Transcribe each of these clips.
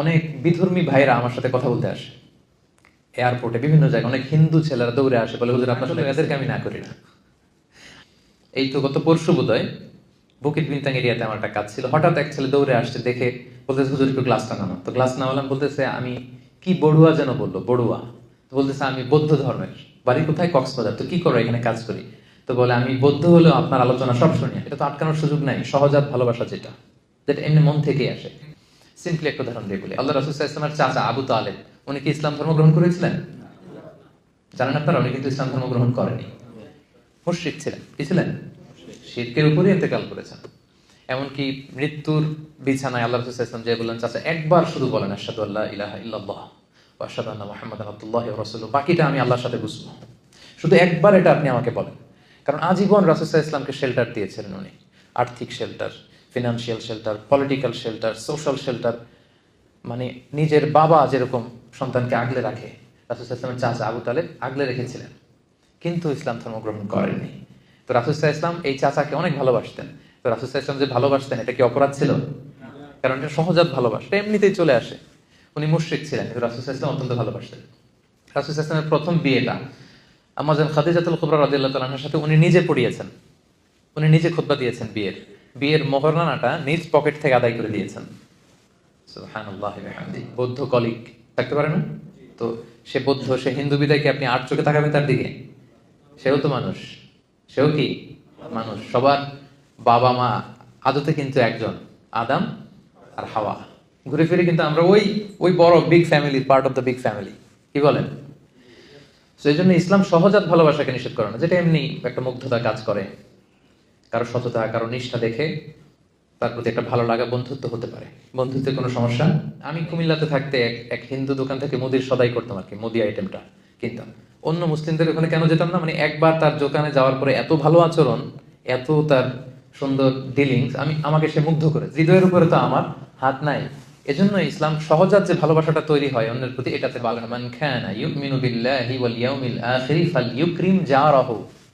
অনেক বিধর্মী ভাইরা আমার সাথে কথা বলতে আসে। এয়ারপোর্টে বিভিন্ন জায়গায় অনেক হিন্দু ছেলেরা দৌড়ে আসে বলে হুজুর আপনার সাথে এদেরকে আমি না করি না। এই তো গত পরশু বোধহয় বুকিট বিনতাং এরিয়াতে আমার একটা কাজ ছিল। হঠাৎ এক ছেলে দৌড়ে আসছে দেখে বলতেছে হুজুর একটু গ্লাসটা নামা তো গ্লাস নামালাম বলতেছে আমি কি বড়ুয়া যেন বলল বড়ুয়া। তো বলতেছে আমি বৌদ্ধ ধর্মের। বাড়ি কোথায়? কক্সবাজার। তো কি করো এখানে কাজ করি? তো বলে আমি বৌদ্ধ হলেও আপনার আলোচনা সব শুনি। এটা তো আটকানোর সুযোগ নাই সহজাত ভালোবাসা যেটা যেটা এমনি মন থেকেই আসে। সিম্পলি একটা উদাহরণ দিয়ে বলি। আল্লাহ রাসুল ইসলামের চাচা আবু তালেব, উনি কি ইসলাম ধর্ম গ্রহণ করেছিলেন? জানেন আপনারা, উনি কিন্তু ইসলাম ধর্ম গ্রহণ করেনি। মুশ্রিক ছিলেন। কি ছিলেন? শিরকের উপরই এতেকাল করেছেন। এমনকি মৃত্যুর বিছানায় আল্লাহ রসুল ইসলাম যে বললেন, চাচা, একবার শুধু বলেন আশাদু আল্লাহ ইলাহা ইল্লাল্লাহ আশাদু আন্না মোহাম্মদ আব্দুল্লাহ রসুল বাকিটা আমি আল্লাহর সাথে বুঝব। শুধু একবার এটা আপনি আমাকে বলেন। কারণ আজীবন রাসুসাহ ইসলামকে শেল্টার দিয়েছিলেন উনি। আর্থিক shelter financial shelter political shelter social shelter মানে নিজের বাবা যেরকম সন্তানকে আগলে রাখে রাসুসাহ ইসলামের চাচা আবু তালেব আগলে রেখেছিলেন। কিন্তু ইসলাম ধর্ম গ্রহণ করেননি। তো রাসুসাহ ইসলাম এই চাচাকে অনেক ভালোবাসতেন। তো রাসুসাহ ইসলাম যে ভালোবাসতেন, এটা কি অপরাধ ছিল? কারণ এটা সহজাত ভালোবাসা। এমনিতেই চলে আসে। উনি মুশ্রিক ছিলেন, কিন্তু রাসুসাহ ইসলাম অত্যন্ত ভালোবাসতেন। রাসুসাহ ইসলামের প্রথম বিয়েটা আমাজন খাদিজাতুল কুবরা রাদিয়াল্লাহু তাআলার সাথে উনি নিজে পড়িয়েছেন। উনি নিজে খুতবা দিয়েছেন বিয়ের। বিয়ের মোহরানাটা নিজ পকেট থেকে আদায় করে দিয়েছেন। বৌদ্ধ কলিগ। থাকতে পারে না? তো সে বৌদ্ধ, সে হিন্দু বিদায়কে আপনি আট চোখে তাকাবেন তার দিকে? সেও তো মানুষ। সেও কি? মানুষ। সবার বাবা মা আদতে কিন্তু একজন, আদাম আর হাওয়া। ঘুরে ফিরে কিন্তু আমরা ওই ওই বড় big family part of the big family কি বলেন? সেই জন্য ইসলাম সহজাত ভালোবাসাকে নিষেধ করে না, যেটা এমনি একটা মুগ্ধতা কাজ করে। কারও সততা কারও নিষ্ঠা দেখে তার প্রতি একটা ভালো লাগা বন্ধুত্ব হতে পারে। বন্ধুত্বের কোনো সমস্যা? আমি কুমিল্লাতে থাকতে এক এক হিন্দু দোকান থেকে মুদির সদাই করতাম আর কি মুদি আইটেমটা কিনতাম। অন্য মুসলিমদের ওখানে কেন যেতাম না? মানে একবার তার দোকানে যাওয়ার পরে এত ভালো আচরণ এত তার সুন্দর ডিলিংস আমি আমাকে সে মুগ্ধ করে। হৃদয়ের উপরে তো আমার হাত নাই। এজন্য ইসলাম সহজাত যে ভালোবাসাটা তৈরি হয় অন্যের প্রতি এটাতে বলা হয়, মান খানা ইউমিনু বিল্লাহি ওয়াল ইয়াউমিল আখিরি ফালইউকরিম জারাহু। যে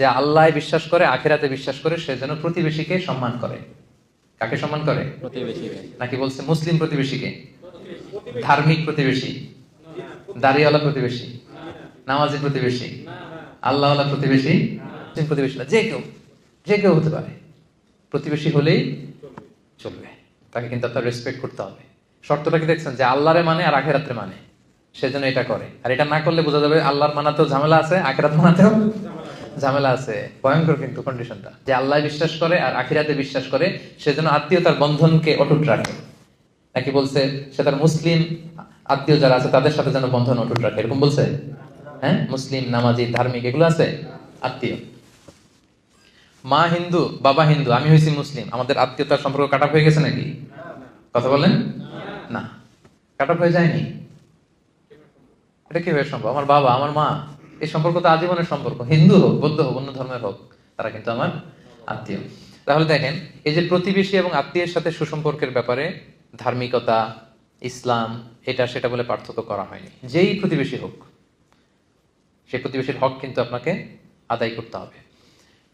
আল্লাহ বিশ্বাস করে আখেরাতে বিশ্বাস করে সে যেন প্রতিবেশীকে সম্মান করে। কাকে সম্মান করে? নাকি বলছে মুসলিম প্রতিবেশীকে? ধার্মিক প্রতিবেশী? দাড়িওয়ালা প্রতিবেশী? নামাজি প্রতিবেশী? আল্লাহওয়ালা প্রতিবেশী? মুসলিম প্রতিবেশী না যে কেউ। যে কেউ হতে পারে। প্রতিবেশী হলেই চলবে। তাকে কিন্তু আপনার রেসপেক্ট করতে হবে। শর্তটা কি দেখছেন? যে আল্লাহরে মানে আর আখেরাত্রে মানে। সেজন্য এটা করে। আর এটা না করলে বোঝা যাবে আল্লাহর মানাতেও ঝামেলা আছে আখেরাত মানাতেও ঝামেলা আছে, ভয়ঙ্কর কিন্তু কন্ডিশনটা যে আল্লাহ বিশ্বাস করে আর আখিরাতে বিশ্বাস করে, সেজন্য আত্মীয়তার বন্ধনকে অটুট রাখে। নাকি বলছে, সে তার মুসলিম আত্মীয় যারা আছে, তাদের সাথে যেন বন্ধন অটুট রাখে, এরকম বলছে? হ্যাঁ? মুসলিম, নামাজি, ধার্মিক, এগুলো আছে? আত্মীয়। মা হিন্দু, বাবা হিন্দু, আমি হয়েছি মুসলিম, আমাদের আত্মীয়তার সম্পর্ক কাটা হয়ে গেছে নাকি? কথা বলেন? না। কাটা হয়ে যায়নি? এটা কীভাবে সম্ভব? আমার বাবা, আমার মা। এই সম্পর্ক তো আজীবনের সম্পর্ক। হিন্দু হোক, বৌদ্ধ হোক, অন্য ধর্মের হোক, তারা কিন্তু আমার আত্মীয়। তাহলে দেখেন, এই যে প্রতিবেশী এবং আত্মীয়ের সাথে সুসম্পর্কের ব্যাপারে ধার্মিকতা, ইসলাম, এটা সেটা বলে পার্থক্য করা হয়নি। যেই প্রতিবেশী হোক, সেই প্রতিবেশীর হক কিন্তু আপনাকে আদায় করতে হবে।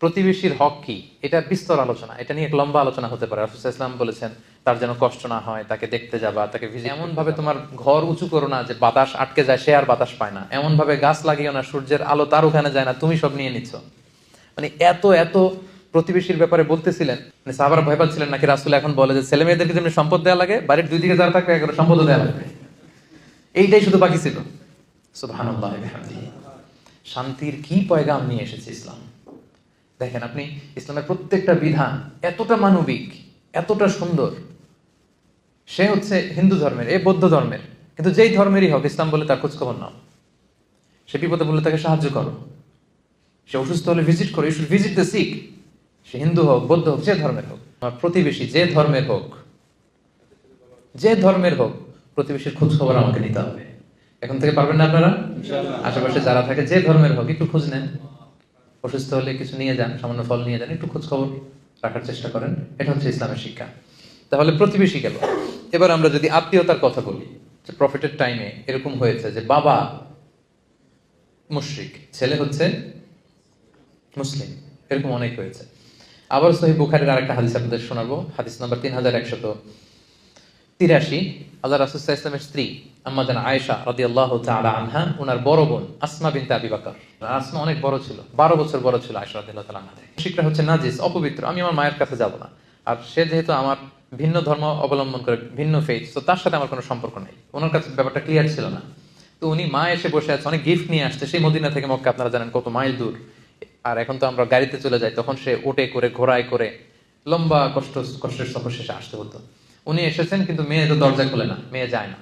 প্রতিবেশীর হক কি? এটা বিস্তর আলোচনা। এটা নিয়ে এক লম্বা আলোচনা হতে পারে। রাসূল ইসলাম বলেছেন তার যেন কষ্ট না হয় তাকে দেখতে যাবা তাকে ভিজে এমন ভাবে তোমার ঘর উঁচু করো না যে বাতাস আটকে যায় সে আর বাতাস পায় না। এমন ভাবে গাছ লাগিও না সূর্যের আলো তার ওখানে যায় না তুমি সব নিয়ে নিচ্ছ। মানে এত এত প্রতিবেশীর ব্যাপারে বলতেছিলেন মানে সাহাবারা ভয় পাচ্ছিলেন নাকি রাসুল এখন বলে যে ছেলে মেয়েদেরকে যেমনি সম্পদ দেওয়া লাগে বাড়ির দুই দিকে যারা থাকবে একবার সম্পদ দেওয়া লাগবে। এইটাই শুধু বাকি ছিল। শান্তির কি পয়গাম নিয়ে এসেছে ইসলাম? দেখেন আপনি ইসলামের প্রত্যেকটা বিধান এতটা মানবিক এতটা সুন্দর। সে হচ্ছে হিন্দু ধর্মের এ বৌদ্ধ ধর্মের। কিন্তু যেই ধর্মেরই হোক ইসলাম বলে তার খোঁজখবর নাও। সে বিপদে বলে তাকে সাহায্য করো। সে অসুস্থ হলে ভিজিট করো। You should visit the sick সে হিন্দু হোক বৌদ্ধ হোক যে ধর্মের হোক। আমার প্রতিবেশী যে ধর্মের হোক যে ধর্মের হোক প্রতিবেশীর খোঁজ খবর আমাকে নিতে হবে। এখন থেকে পারবেন না আপনারা? আশেপাশে যারা থাকে যে ধর্মের হোক একটু খোঁজ নেন। অসুস্থ হলে কিছু নিয়ে যান, সামান্য ফল নিয়ে যান, একটু খোঁজ খবর রাখার চেষ্টা করেন। এটা হচ্ছে ইসলামের শিক্ষা। তাহলে প্রতিবেশী গেল। এবার আমরা যদি আত্মীয়তার কথা বলি, যে প্রফিটের টাইমে এরকম হয়েছে যে বাবা মুশরিক, ছেলে হচ্ছে মুসলিম। এরকম অনেক হয়েছে। আবার সহি বুখারের আরেকটা হাদিস আপনাদের শোনাবো। হাদিস নাম্বার তিন হাজার একশত তিরাশি আল্লাহ রাসুসাহ ইসলামের স্ত্রী আম্মাদান আয়েশা রাদি আল্লাহ আনহা ওনার বড় বোন আসমা বিনতে আবি বাকর। আসমা অনেক বড় ছিল, বারো বছর বড় ছিল আয়েশা রাদি আল্লাহ তালা আনহা শিখরা হচ্ছে নাজিস, অপবিত্র, আমি আমার মায়ের কাছে যাব না। আর সে যেহেতু আমার ভিন্ন ধর্ম অবলম্বন করে ভিন্ন ফেথ তো তার সাথে আমার কোনো সম্পর্ক নেই। ওনার কাছে ব্যাপারটা ক্লিয়ার ছিল না। তো উনি মা এসে বসে আছে, অনেক গিফট নিয়ে আসছে। সেই মদিনা থেকে মক্কা, আপনারা জানেন কত মাইল দূর। আর এখন তো আমরা গাড়িতে চলে যাই, তখন সে ওটে করে, ঘোড়ায় করে লম্বা কষ্ট, কষ্টের সফর শেষে আসতে হতো। উনি এসেছেন, কিন্তু মেয়ে তো দরজা খোলে না, মেয়ে যায় না।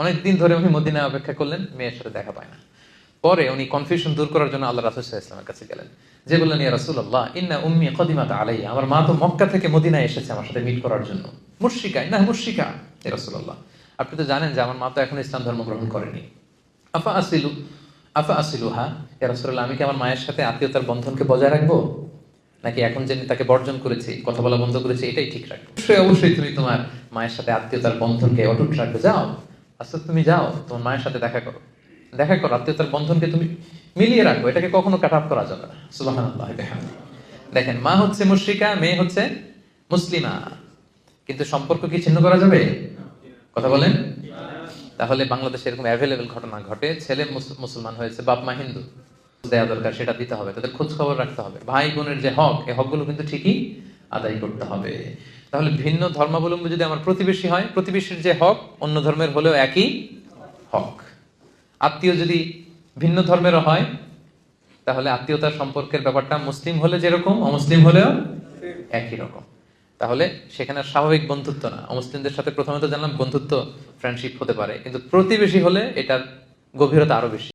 অনেক দিন ধরে উনি মদিনা অপেক্ষা করলেন, মেয়ের সাথে দেখা পায় না। পরে উনি কনফিউশন দূর করার জন্য আল্লাহ রাসুল ইসলামের কাছে গেলেন। যে বললেন, ইয়া রাসূলুল্লাহ, ইন্না উম্মি কদিমাত আলাইয়া। আমার মা তো মক্কা থেকে মদিনায় এসেছে আমার সাথে মিট করার জন্য। মুশরিকা না মুশরিকা। ইয়া রাসূলুল্লাহ, আপনি তো জানেন যে আমার মা তো এখন ইসলাম ধর্ম গ্রহণ করেনি। আফা আসিলু আফা আসিলু হা ইয়া রাসূলুল্লাহ, আমি কি আমার মায়ের সাথে আত্মীয়তার বন্ধনকে বজায় রাখব? নাকি এখন যে তাকে বর্জন করেছি, কথা বলা বন্ধ করেছি, এটাই ঠিক রাখব। অবশ্যই অবশ্যই তুমি তোমার মায়ের সাথে আত্মীয়তার বন্ধনকে অটুট রাখবে। যাও আচ্ছা তুমি যাও, তোমার মায়ের সাথে দেখা করো। দেখা করো, আত্মীয়তার বন্ধনকে তুমি মিলিয়ে রাখো, এটাকে কখনো কাট আপ করা যাবে সুবহানাল্লাহ দেখেন, মা হচ্ছে মুশরিকা, মেয়ে হচ্ছে মুসলিমা। কিন্তু সম্পর্ক কি ছিন্ন করা যাবে? কথা বলেন। তাহলে বাংলাদেশে এরকম অ্যাভেলেবেল ঘটনা ঘটে, ছেলে মুস- মুসলমান হয়েছে বাপ মা হিন্দু। দেয়া দরকার, সেটা দিতে হবে, তাদের খোঁজ খবর রাখতে হবে। ভাই বোনের যে হক এই হকগুলো কিন্তু ঠিকই আদায় করতে হবে। তাহলে ভিন্ন ধর্মাবলম্বী যদি আমার প্রতিবেশী হয়, প্রতিবেশীর যে হক, অন্য ধর্মের হলেও একই হক। আত্মীয় যদি ভিন্ন ধর্মেরও হয়, তাহলে আত্মীয়তার সম্পর্কের ব্যাপারটা মুসলিম হলে যেরকম, অমুসলিম হলেও একই রকম। তাহলে সেখানে স্বাভাবিক বন্ধুত্ব না। অমুসলিমদের সাথে প্রথমে তো জানলাম বন্ধুত্ব ফ্রেন্ডশিপ হতে পারে। কিন্তু প্রতিবেশী হলে এটার গভীরতা আরও বেশি।